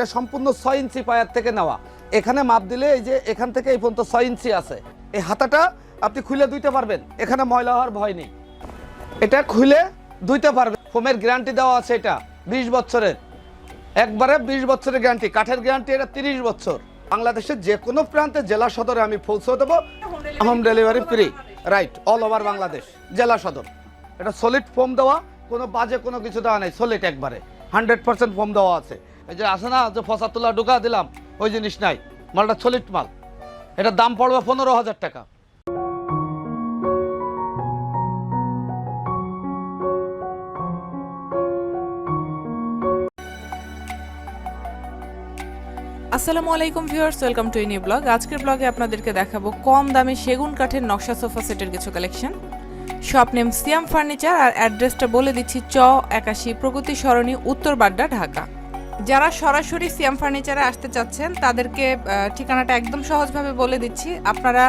এটা সম্পূর্ণ ছয় ইঞ্চি পায়ার থেকে নেওয়া। এখানে মাপ দিলে এই যে এখান থেকে এই পর্যন্ত ছয় ইঞ্চি আছে। এই হাতাটা আপনি খুলে দুইতে পারবেন। এখানে ময়লা হওয়ার ভয় নেই। এটা খুলে দুইতে পারবেন। ফোমের গ্যারান্টি দেওয়া আছে এটা, বিশ বছরের। একবারে বিশ বছরের গ্যারান্টি। কাঠের গ্যারান্টি এটা তিরিশ বছর। বাংলাদেশের যে কোনো প্রান্তে জেলা সদরে আমি পৌঁছে দেবো। Home delivery free. Right, all over Bangladesh, জেলা সদর। এটা সলিড ফোম দেওয়া, কোনো বাজে কোনো কিছু দেওয়া নেই, সলিড একবারে। হান্ড্রেড পার্সেন্ট ফোম দেওয়া আছে। এই যে আছে না, যে তোলা ঢুকা দিলাম, ওই জিনিস নাই। মালটা সলিড মাল। এটার দাম পড়বে পনেরো হাজার টাকা। আসসালামু আলাইকুম viewers, welcome to new blog. আজকের ব্লগে আপনাদেরকে দেখাবো কম দামে সেগুন কাঠের নকশা সোফা সেটের কিছু collection. Shop name Siam furniture আর অ্যাড্রেসটা বলে দিচ্ছি চ একাশি প্রগতি সরণি, উত্তর বাড্ডা, ঢাকা। যারা সরাসরি সিয়াম ফার্নিচারে আসতে চাচ্ছেন, তাদেরকে ঠিকানাটা একদম সহজভাবে বলে দিচ্ছি। আপনারা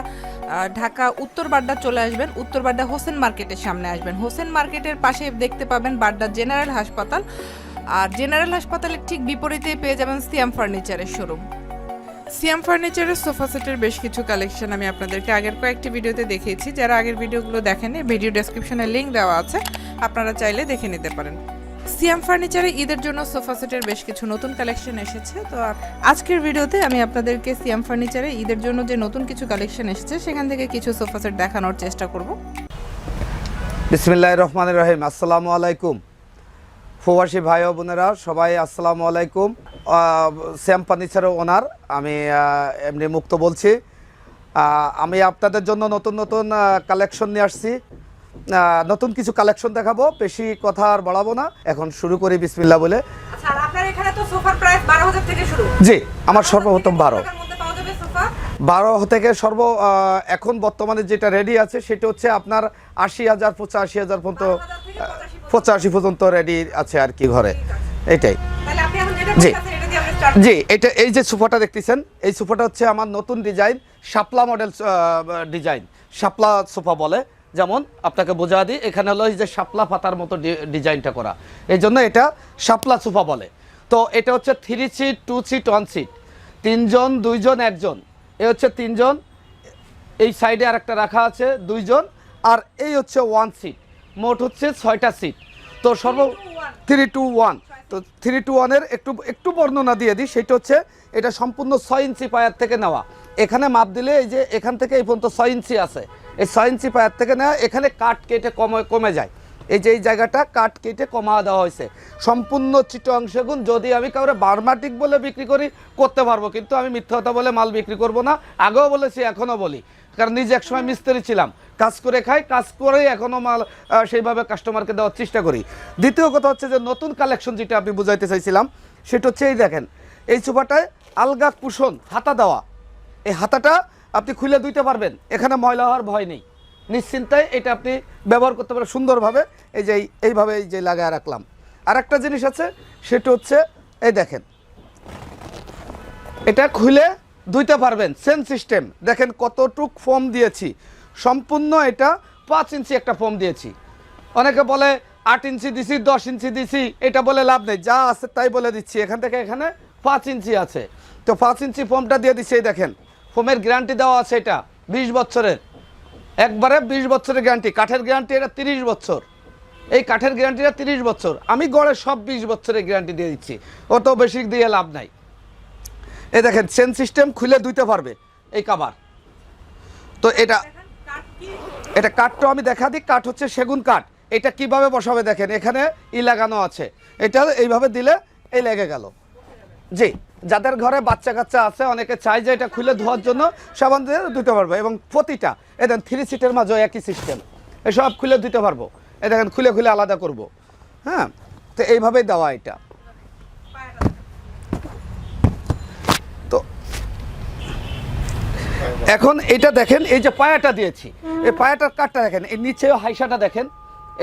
ঢাকা উত্তর বাড্ডা চলে আসবেন। উত্তর বাড্ডা হোসেন মার্কেটের সামনে আসবেন। হোসেন মার্কেটের পাশে দেখতে পাবেন বাড্ডা জেনারেল হাসপাতাল। আর জেনারেল হাসপাতালের ঠিক বিপরীতেই পেয়ে যাবেন সিয়াম ফার্নিচারের শোরুম। সিয়াম ফার্নিচারের সোফা সেটের বেশ কিছু কালেকশন আমি আপনাদেরকে আগের কয়েকটি ভিডিওতে দেখিয়েছি। যারা আগের ভিডিওগুলো দেখেননি, ভিডিও ডেসক্রিপশনে লিঙ্ক দেওয়া আছে। আপনারা চাইলে দেখে নিতে পারেন। সিয়াম ফার্নিচারে ঈদের জন্য সোফা সেটের বেশ কিছু নতুন কালেকশন এসেছে। তো আজকের ভিডিওতে আমি আপনাদেরকে সিয়াম ফার্নিচারে ঈদের জন্য যে নতুন কিছু কালেকশন এসেছে, সেখান থেকে কিছু সোফা সেট দেখানোর চেষ্টা করব। বিসমিল্লাহ রহমান রহিম। আসসালামু আলাইকুম। প্রবাসী ভাই ও বোনেরা, সবাই আসসালামু আলাইকুম। শ্যাম ফার্নিচারের ওনার, আমি এমনি মুক্ত বলছি। আমি আপনাদের জন্য নতুন নতুন কালেকশন নিয়ে আসছি। নতুন কিছু কালেকশন দেখাবো বেশি কথা আর বাড়াবো না। এখন শুরু করি বিসমিল্লা বলে। আচ্ছা জি আমার সর্বপ্রথম বারো। বারো থেকে সর্ব এখন বর্তমানে যেটা রেডি আছে সেটা হচ্ছে আপনার আশি হাজার পঁচাশি হাজার পর্যন্ত পঁচাশি পর্যন্ত। রেডি আছে আর কি ঘরে। এটাই। জি। জি এটা এই যে সোফাটা দেখতেছেন এই সোফাটা হচ্ছে আমার নতুন design Shapla model design Shapla sofa বলে। যেমন আপনাকে বোঝা দিই, এখানে হলো যে শাপলা পাতার মতো ডিজাইনটা করা। এই জন্য এটা শাপলা সোফা বলে। তো এটা হচ্ছে three seat two seat one seat তিনজন, দুইজন, একজন। এ হচ্ছে তিনজন। এই সাইডে আরেকটা রাখা আছে, দুইজন। আর এই হচ্ছে ওয়ান সিট মোট হচ্ছে ছয়টা সিট তো সর্ব থ্রি টু ওয়ান তো থ্রি টু ওয়ানের একটু একটু বর্ণনা দিয়ে দিই, সেটা হচ্ছে এটা সম্পূর্ণ ছয় ইঞ্চি পায়ার থেকে নেওয়া। এখানে মাপ দিলে এই যে এখান থেকে এই পর্যন্ত ছয় ইঞ্চি আছে। এই ছয় ইঞ্চি পায়ার থেকে নেওয়া এখানে কাঠ কেটে কমে কমে যায়। এই যে এই জায়গাটা কাঠ কেটে কমা দেওয়া হয়েছে। সম্পূর্ণ চিটং সেগুন যদি আমি কাউরে বার্মাটিক বলে বিক্রি করি, করতে পারব। কিন্তু আমি মিথ্যা কথা বলে মাল বিক্রি করব না। আগেও বলেছি, এখনও বলি। কারণ নিজে একসময় মিস্ত্রি ছিলাম। কাজ করে খাই, কাজ করেই এখনও মাল সেইভাবে কাস্টমারকে দেওয়ার চেষ্টা করি। দ্বিতীয় কথা হচ্ছে যে, নতুন কালেকশন যেটা আপনি বুঝাইতে চাইছিলাম, সেটা হচ্ছে এই দেখেন, এই সোফাটায় আলগা কুশন, হাতা দেওয়া। এই হাতাটা আপনি খুলে দুইতে পারবেন। এখানে ময়লা হওয়ার ভয় নেই। নিশ্চিন্তায় এটা আপনি ব্যবহার করতে পারেন সুন্দরভাবে। এই যে এই- এইভাবে এই যে লাগায় রাখলাম। আর একটা জিনিস আছে, সেটা হচ্ছে, এই দেখেন। এটা খুলে দুইতে পারবেন সেন সিস্টেম। দেখেন কতটুক ফোম দিয়েছি। সম্পূর্ণ এটা পাঁচ ইঞ্চি একটা ফোম দিয়েছি। অনেকে বলে, আট ইঞ্চি দিছি, দশ ইঞ্চি দিছি, এটা বলে লাভ নেই। যা আছে তাই বলে দিচ্ছি। এখান থেকে এখানে পাঁচ ইঞ্চি আছে। তো পাঁচ ইঞ্চি ফোমটা দিয়ে দিচ্ছি, এই দেখেন। ফোমের গ্যারান্টি দেওয়া আছে এটা, বিশ বছরের। একবারে বিশ বছরের গ্যারান্টি, কাঠের গ্যারান্টি এটা তিরিশ বছর। এই কাঠের গ্যারান্টিটা তিরিশ বছর। আমি গড়ে সব বিশ বছরের গ্যারান্টি দিয়ে দিচ্ছি। অত বেশি দিয়ে লাভ নাই। এই দেখেন চেন সিস্টেম খুলে দুইতে পারবে এই কাবার তো এটা এটা কাঠটা আমি দেখা দিই, কাঠ হচ্ছে সেগুন কাঠ। এটা কীভাবে বসাবে দেখেন, এখানে ই লাগানো আছে। এটা এইভাবে দিলে এই লেগে গেল। জি। যাদের ঘরে বাচ্চা কাচ্চা আছে, অনেকে চাই যে এটা খুলে ধোয়ার জন্য, সাবান দিয়ে ধুতে পারব এবং প্রতিটা এ দেখেন থ্রি সিটের মাঝে একই সিস্টেম এসব খুলে দিতে পারব এ দেখেন, খুলে খুলে আলাদা করব। হ্যাঁ? তো এইভাবেই দেওয়া এটা। তো এখন এটা দেখেন, এই যে পায়াটা দিয়েছি। এই পায়াটার কাঠটা দেখেন, এই নিচেও হাইসাটা দেখেন,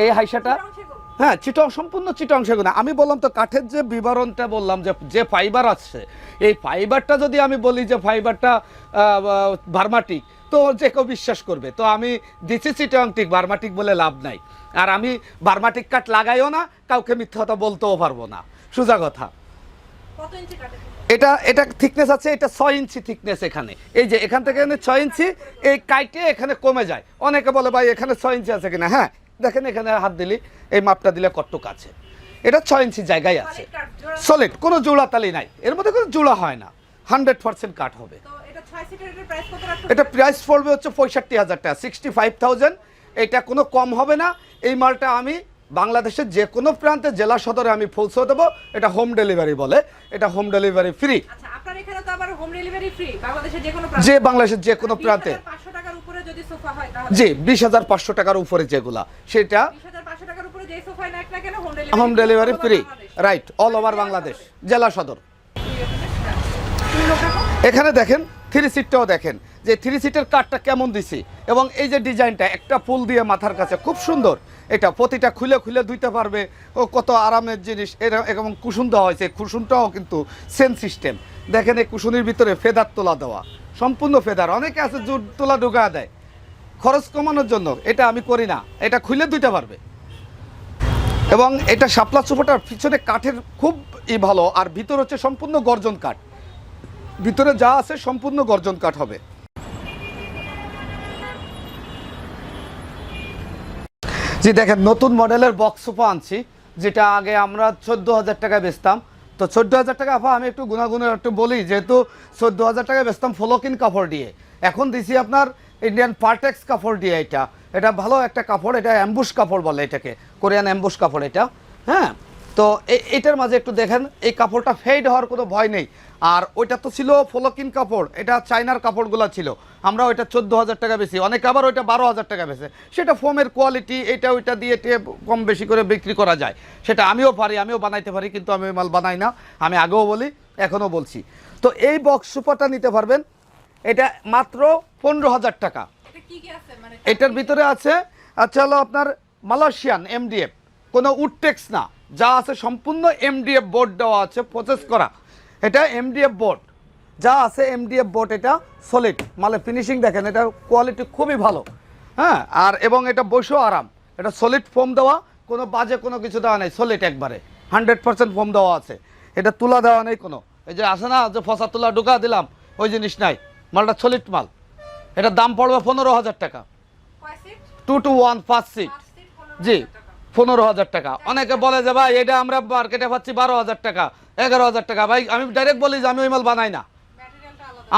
এই হাইসাটা হ্যাঁ চিটং সম্পূর্ণ চিটং সেগুলো আমি বললাম তো কাঠের যে বিবরণটা বললাম যে যে ফাইবার আছে এই ফাইবারটা যদি আমি বলি যে ফাইবারটা ভার্মাটিক তো যে কেউ বিশ্বাস করবে। তো আমি দিচ্ছি চিটং টিক ভার্মাটিক বলে লাভ নাই। আর আমি ভার্মাটিক কাঠ লাগাইও না কাউকে মিথ্যা কথা বলতেও পারব না। সোজা কথা। এটা এটা থিকনেস আছে এটা ছয় ইঞ্চি থিকনেস এখানে। এই যে এখান থেকে ছয় ইঞ্চি এই কাইটে এখানে কমে যায়। অনেকে বলে ভাই এখানে ছয় ইঞ্চি আছে কিনা? হ্যাঁ দেখেন এখানে হাত দিলি এই মাপটা দিলে কটটুক আছে এটা ছয় ইঞ্চি জায়গায় আছে। সলিড কোনো জোড়া তালি নাই। এর মধ্যে কোনো জোড়া হয় না। হান্ড্রেড পার্সেন্ট কাট হবে। এটা প্রাইস পড়বে হচ্ছে পঁয়ষট্টি হাজার টাকা সিক্সটি ফাইভ থাউজেন্ড এটা কোনো কম হবে না। এই মালটা আমি বাংলাদেশের যে কোনো প্রান্তে জেলা সদরে আমি পৌঁছে দেবো। এটা হোম ডেলিভারি বলে। এটা হোম ডেলিভারি ফ্রি যে বাংলাদেশের যে কোনো প্রান্তে। 500 টাকার উপরে যদি সোফা হয় তাহলে? জি বিশ হাজার পাঁচশো টাকার উপরে যেগুলা সেটা 20500 টাকার উপরে যে সোফা নেয় না কেন home delivery home delivery free right all over Bangladesh জেলা সদর। এখানে দেখেন থ্রি সিটটাও দেখেন যে থ্রি সিটের কাঠটা কেমন দিছি এবং এই যে ডিজাইনটা একটা ফুল দিয়ে মাথার কাছে খুব সুন্দর। এটা প্রতিটা খুলে খুলে ধুইতে পারবে ও কত আরামের জিনিস এরা এবং কুসুন দেওয়া হয়েছে কুসুনটাও কিন্তু সেন সিস্টেম দেখেন এই কুসুনির ভিতরে ফেদার তোলা দেওয়া সম্পূর্ণ ফেদার অনেকে আছে জোর তোলা ঢুকা দেয় খরচ কমানোর জন্য এটা আমি করি না। এটা খুলে ধুইতে পারবে। এবং এটা শাপলা সোফাটার পিছনে কাঠের খুব ই ভালো, আর ভিতর হচ্ছে সম্পূর্ণ গর্জন কাঠ। ভিতরে যা আছে সম্পূর্ণ গর্জন কাঠ হবে। জি, দেখেন, নতুন মডেলের বক্স সোফা আনছি, যেটা আগে আমরা চোদ্দ হাজার টাকায় বেচতাম। তো চোদ্দ হাজার টাকা আপা আমি একটু গুণাগুণের একটু বলি, যেহেতু চোদ্দ হাজার টাকায় বেচতাম ফলোকিন কাপড় দিয়ে। এখন দিছি আপনার ইন্ডিয়ান পার্টেক্স কাপড় দিয়ে এটা। এটা ভালো একটা কাপড়, এটা অ্যাম্বুশ কাপড় বলে এটাকে। কোরিয়ান অ্যাম্বুশ কাপড় এটা। হ্যাঁ? তো এটার মাঝে একটু দেখেন, এই কাপড়টা ফেড হওয়ার কোনো ভয় নেই। আর ওইটা তো ছিল ফলোকিন কাপড়, এটা চাইনার কাপড়গুলো ছিল। আমরা ওইটা চোদ্দ হাজার টাকা বেশি অনেক আবার ওইটা বারো হাজার টাকা বেশি সেটা ফোমের কোয়ালিটি এটা ওইটা দিয়ে টেপ কম বেশি করে বিক্রি করা যায়। সেটা আমিও পারি, আমিও বানাইতে পারি, কিন্তু আমি মাল বানাই না। আমি আগেও বলি, এখনও বলছি। তো এই বক্স সুপারটা নিতে পারবেন। এটা মাত্র পনেরো হাজার টাকা। মানে এটার ভিতরে আছে আচ্ছা হলো আপনার মালয়েশিয়ান এমডিএফ কোনো উডটেক্স না যা আছে সম্পূর্ণ এমডিএফ বোর্ড দেওয়া আছে প্রসেস করা। এটা এমডিএফ বোর্ড যা আছে এমডিএফ বোর্ড এটা সলিড মানে ফিনিশিং দেখেন এটা কোয়ালিটি খুবই ভালো। হ্যাঁ আর এবং এটা বসেও আরাম। এটা সলিড ফোম দেওয়া কোনো বাজে কোনো কিছু দেওয়া নেই সলিড একবারে। হান্ড্রেড পার্সেন্ট ফোম দেওয়া আছে। এটা তুলা দেওয়া নেই কোনো। এই যে আসে না যে ফসা তুলা ঢুকা দিলাম ওই জিনিস নাই। মালটা সলিড মাল। এটার দাম পড়বে পনেরো হাজার টাকা। Two two one first seat জি পনেরো হাজার টাকা। অনেকে বলে যে ভাই এটা আমরা মার্কেটে পাচ্ছি বারো হাজার টাকা এগারো হাজার টাকা। ভাই আমি ডাইরেক্ট বলি যে আমি ওই মাল বানাই না।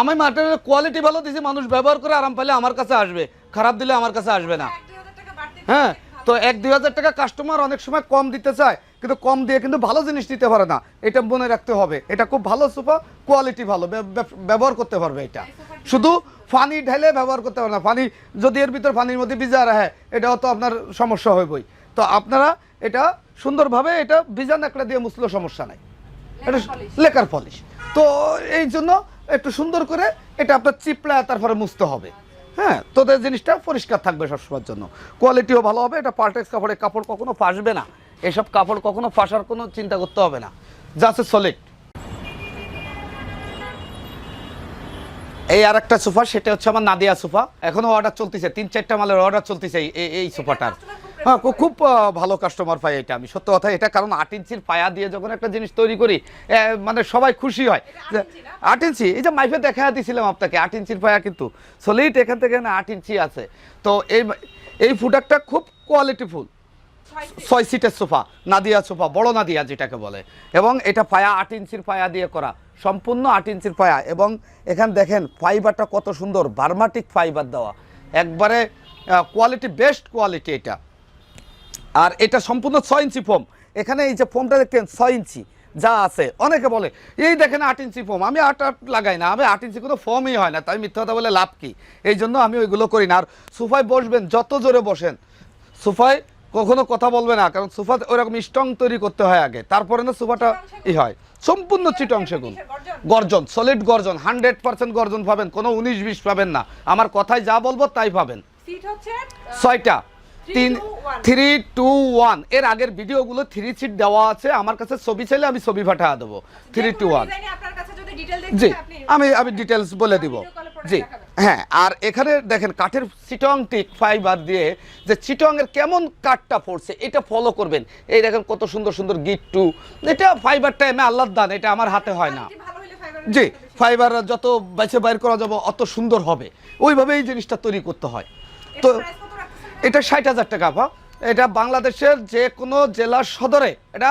আমি মার্কেটের কোয়ালিটি ভালো দিছি মানুষ ব্যবহার করে আরাম পেলে আমার কাছে আসবে। খারাপ দিলে আমার কাছে আসবে না। হ্যাঁ তো এক দুই হাজার টাকা কাস্টমার অনেক সময় কম দিতে চায়। কিন্তু কম দিয়ে কিন্তু ভালো জিনিস দিতে পারে না। এটা মনে রাখতে হবে। এটা খুব ভালো সোফা কোয়ালিটি ভালো। ব্য- ব্য- ব্যবহার করতে পারবে এটা। শুধু পানি ঢেলে ব্যবহার করতে পারবে না। পানি যদি এর ভিতর পানির মধ্যে ভিজা রাখে এটাও তো আপনার সমস্যা হইবই। তো আপনারা এটা সুন্দরভাবে এটা ভিজা নাকড়া দিয়ে মুছলেও সমস্যা নাই। এটা লেকার পলিশ। তো এই জন্য একটু সুন্দর করে এটা আপনার চিপড়া তারপরে মুছতে হবে। হ্যাঁ তোদের জিনিসটা পরিষ্কার থাকবে সবসময়ের জন্য। কোয়ালিটিও ভালো হবে। এটা পার্টেক্স কাপড়ের কাপড় কখনো ফাঁসবে না। এসব কাপড় কখনো ফাঁসার কোনো চিন্তা করতে হবে না। জাস্ট সলিড এই আর একটা সোফা সেটা হচ্ছে আমার নাদিয়া সোফা। এখনও অর্ডার চলতেছে তিন চারটা মালের অর্ডার চলতেছে এই- এই- সোফাটার। হ্যাঁ খুব- খুব ভালো কাস্টমার পাই এটা আমি সত্য কথা এটা কারণ আট ইঞ্চির পায়া দিয়ে যখন একটা জিনিস তৈরি করি মানে সবাই খুশি হয়। যে, আট ইঞ্চি এই যে মাইফে দেখা দিয়েছিলাম আপনাকে আট ইঞ্চির পায়া কিন্তু। সলিড এখান থেকে না আট ইঞ্চি আছে। তো এই এই প্রোডাক্টটা খুব কোয়ালিটিফুল ছয় সিটের সোফা, নাদিয়া সোফা, বড় নাদিয়া যেটাকে বলে। এবং এটা পায়া আট ইঞ্চির পায়া দিয়ে করা, সম্পূর্ণ আট ইঞ্চির পায়া। এবং এখানে দেখেন ফাইবারটা কত সুন্দর, বার্মাটিক ফাইবার দেওয়া। একবারে কোয়ালিটি বেস্ট কোয়ালিটি এটা। আর এটা সম্পূর্ণ ছয় ইঞ্চি ফোম এখানে এই যে ফোমটা দেখতেন ছয় ইঞ্চি, যা আছে। অনেকে বলে, এই দেখেন আট ইঞ্চি ফোম আমি আট আট লাগাই না, আমি আট ইঞ্চি কোনো ফোমই হয় না, তাই মিথ্যা কথা বলে লাভ কি? এই জন্য আমি ওইগুলো করি না। আর সোফায় বসবেন, যত জোরে বসেন, সোফায় কখনো কথা বলবে না কারণ সোফা ওইরকম স্ট্রং তৈরি করতে হয় আগে। তারপরে না সোফাটা ই হয়। সম্পূর্ণ চিটং সেগুন গর্জন সলিড গর্জন হান্ড্রেড পার্সেন্ট গর্জন পাবেন কোনো উনিশ বিশ পাবেন না। আমার কথায় যা বলব তাই পাবেন। ছয়টা। তিন থ্রি টু ওয়ানের আগের ভিডিওগুলো থ্রি সিট দেওয়া আছে। আমার কাছে ছবি চাইলে আমি ছবি পাঠা দেবো। থ্রি টু ওয়ান জি আমি আমি ডিটেলস বলে দিব। জি। হ্যাঁ আর এখানে দেখেন কাঠের চিটং টিক ফাইবার দিয়ে যে চিটং এর কেমন কাঠটা পড়ছে এটা ফলো করবেন। এই দেখেন কত সুন্দর সুন্দর গিট টু এটা ফাইবারটা এমনি আল্লাহর দান এটা আমার হাতে হয় না। জি ফাইবার যত বেছে বাইর করা যাবে অত সুন্দর হবে। ওইভাবে এই জিনিসটা তৈরি করতে হয়। তো এটা ষাট হাজার টাকা পা এটা বাংলাদেশের যে কোনো জেলার সদরে এটা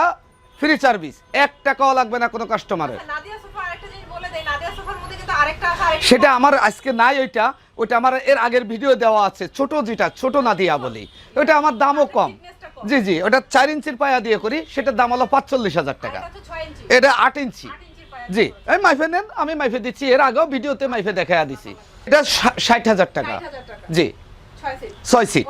ফ্রি সার্ভিস এক টাকাও লাগবে না কোনো কাস্টমারের নাদিয়া সোফা আরেকটা জিনিস বলে দেই নাদিয়া সোফার মধ্যে কিন্তু আরেকটা আছে আরেকটা সেটা আমার আজকে নাই ওইটা ওইটা আমার এর আগের ভিডিও দেওয়া আছে ছোট যেটা ছোট নাদিয়া বলি। ওইটা আমার দামও কম। জি জি ওটা চার ইঞ্চির পায়া দিয়ে করি সেটার দাম হলো পাঁচচল্লিশ হাজার টাকা। আরেকটা হচ্ছে 6 ইঞ্চি। এটা আট ইঞ্চি। জি আমি মাইফে নেন আমি মাইফে দিচ্ছি এর আগেও ভিডিওতে মাইফে দেখা দিছি। এটা ষাট হাজার টাকা। জি। ছয় সিট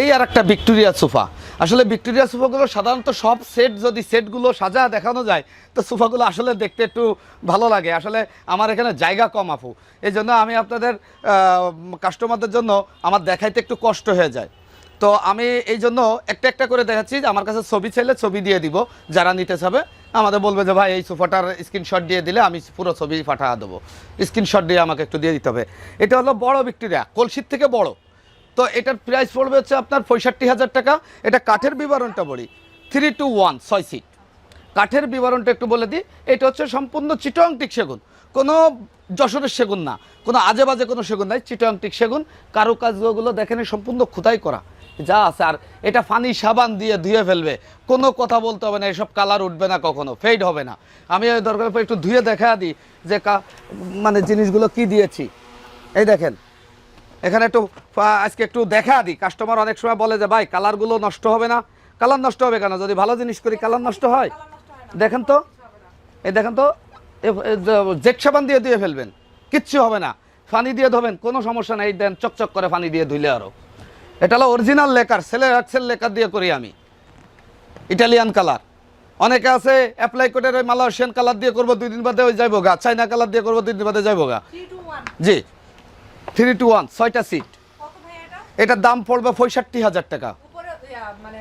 এই আর একটা ভিক্টোরিয়া সোফা। আসলে ভিক্টোরিয়া সোফাগুলো সাধারণত সব সেট যদি সেটগুলো সাজা দেখানো যায়, তো সোফাগুলো আসলে দেখতে একটু ভালো লাগে। আসলে আমার এখানে জায়গা কম আপু। এই জন্য আমি আপনাদের কাস্টমারদের জন্য আমার দেখাইতে একটু কষ্ট হয়ে যায়। তো আমি এই জন্য একটা একটা করে দেখাচ্ছি। যে আমার কাছে ছবি ছেলে ছবি দিয়ে দিব, যারা নিতে চাবে। আমাদের বলবে যে, ভাই, এই সোফাটার স্ক্রিনশট দিয়ে দিলে আমি পুরো ছবি পাঠা দেবো। স্ক্রিনশট দিয়ে আমাকে একটু দিয়ে দিতে হবে। এটা হলো বড় ভিক্টোরিয়া, কলসির থেকে বড়। তো এটার প্রাইস পড়বে হচ্ছে আপনার পঁয়ষট্টি হাজার টাকা। এটা কাঠের বিবরণটা বলি। থ্রি টু ওয়ান ছয় সিট কাঠের বিবরণটা একটু বলে দিই। এটা হচ্ছে সম্পূর্ণ চিটং টিক সেগুন। কোনো যশোরের সেগুন না। কোনো আজে বাজে কোনো সেগুন নাই, চিটং টিক সেগুন। কারুকাজগুলো দেখেন সম্পূর্ণ খোদাই করা। যা আছে, আর এটা ফানি সাবান দিয়ে ধুয়ে ফেলবে। কোনো কথা বলতে হবে না, এসব কালার উঠবে না কখনো ফেড হবে না। আমি দরকার একটু ধুয়ে দেখা দিই যে মানে জিনিসগুলো কি দিয়েছি। এই দেখেন এখানে একটু আজকে একটু দেখা দিই। কাস্টমার অনেক সময় বলে যে ভাই কালারগুলো নষ্ট হবে না। কালার নষ্ট হবে কেন? যদি ভালো জিনিস করি কালার নষ্ট হয়? দেখেন তো এই দেখেন তো জেট সাবান দিয়ে দিয়ে ফেলবেন। কিচ্ছু হবে না। ফানি দিয়ে ধোবেন কোনো সমস্যা নেই। দেন চকচক করে ফানি দিয়ে ধুইলে আরও। এটা হলো অরিজিনাল লেকার সেলের অ্যাক্সেল লেকার দিয়ে করি আমি। ইটালিয়ান কালার অনেকে আছে অ্যাপ্লাই করে ওই মালয়েশিয়ান কালার দিয়ে করব দুই দিন বাদে ওই যাইবো গা। চাইনা কালার দিয়ে করব দুই দিন বাদে যাইবো গা। 3 টু 1 জি। থ্রি টু ওয়ান ছয়টা সিট এটার দাম পড়বে পঁয়ষট্টি হাজার টাকা। মানে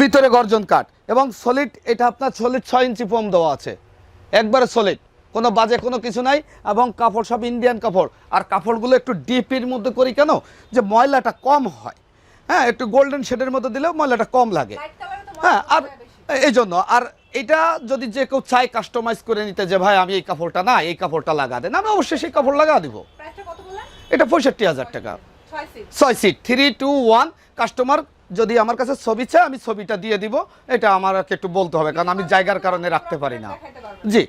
ভিতরে গর্জন কাঠ। এবং সলিড এটা আপনার সলিড ছয় ইঞ্চি ফোম দেওয়া আছে। একবারে সলিড কোনো বাজে কোনো কিছু নাই। এবং কাপড় সব ইন্ডিয়ান কাপড়। আর কাপড়গুলো একটু ডিপের মধ্যে করি কেন? যে ময়লাটা কম হয়। হ্যাঁ একটু গোল্ডেন শেডের মধ্যে দিলেও ময়লাটা কম লাগে। হ্যাঁ আর এই জন্য আর এটা যদি যে কেউ চায় কাস্টমাইজ করে নিতে যে ভাই আমি এই কাপড়টা না এই কাপড়টা লাগা দেন আমি অবশ্যই সেই কাপড় লাগা দিব। এটা পঁয়ষট্টি হাজার টাকা। 6 সিট ছয় seat three two one customer যদি আমার কাছে ছবি চায় আমি ছবিটা দিয়ে দিব। এটা আমাকে একটু বলতে হবে কারণ আমি জায়গার কারণে রাখতে পারি না। জি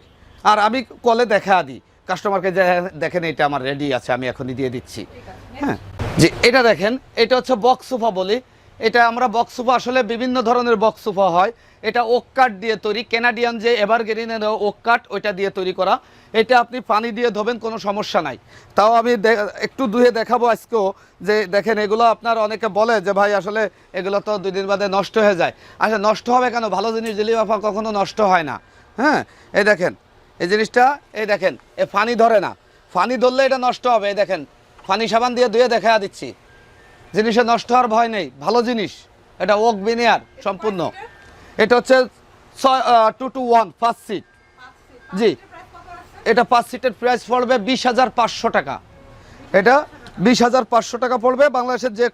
আর আমি কলে দেখা দিই। কাস্টমারকে দেখেন এটা আমার রেডি আছে আমি এখনই দিয়ে দিচ্ছি। হ্যাঁ। জি এটা দেখেন এটা হচ্ছে বক্স সোফা বলি। এটা আমরা বক্স সোফা আসলে বিভিন্ন ধরনের বক্স সোফা হয়। এটা ওক কাঠ দিয়ে তৈরি কেনাডিয়ান যে এভারগ্রিনের ওক কাঠ ওইটা দিয়ে তৈরি করা। এটা আপনি পানি দিয়ে ধোবেন, কোনো সমস্যা নাই। তাও আমি একটু ধুয়ে দেখাবো আজকেও যে দেখেন এগুলো আপনার অনেকে বলে যে, ভাই, আসলে এগুলো তো দুই দিন বাদে নষ্ট হয়ে যায়। আসলে নষ্ট হবে কেন? ভালো জিনিস দিলে বাপা কখনো নষ্ট হয় না। হ্যাঁ এই দেখেন, এই জিনিসটা, এই দেখেন, এ ফানি ধরে না। ফানি ধরলে এটা নষ্ট হবে, এই দেখেন। ফানি সাবান দিয়ে ধুয়ে দেখা দিচ্ছি। জিনিসে নষ্ট হওয়ার ভয় নেই, ভালো জিনিস। এটা ওক বিনিয়ার সম্পূর্ণ। এটা হচ্ছে two two one first seat জি। এটা পাঁচ সিটের প্রাইস পড়বে বিশ হাজার পাঁচশো টাকা। এটা বিশ হাজার পাঁচশো টাকা পড়বে। বাংলাদেশের যে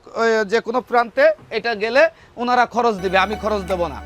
যে কোনো প্রান্তে এটা গেলে ওনারা খরচ দেবে। আমি খরচ দেব না।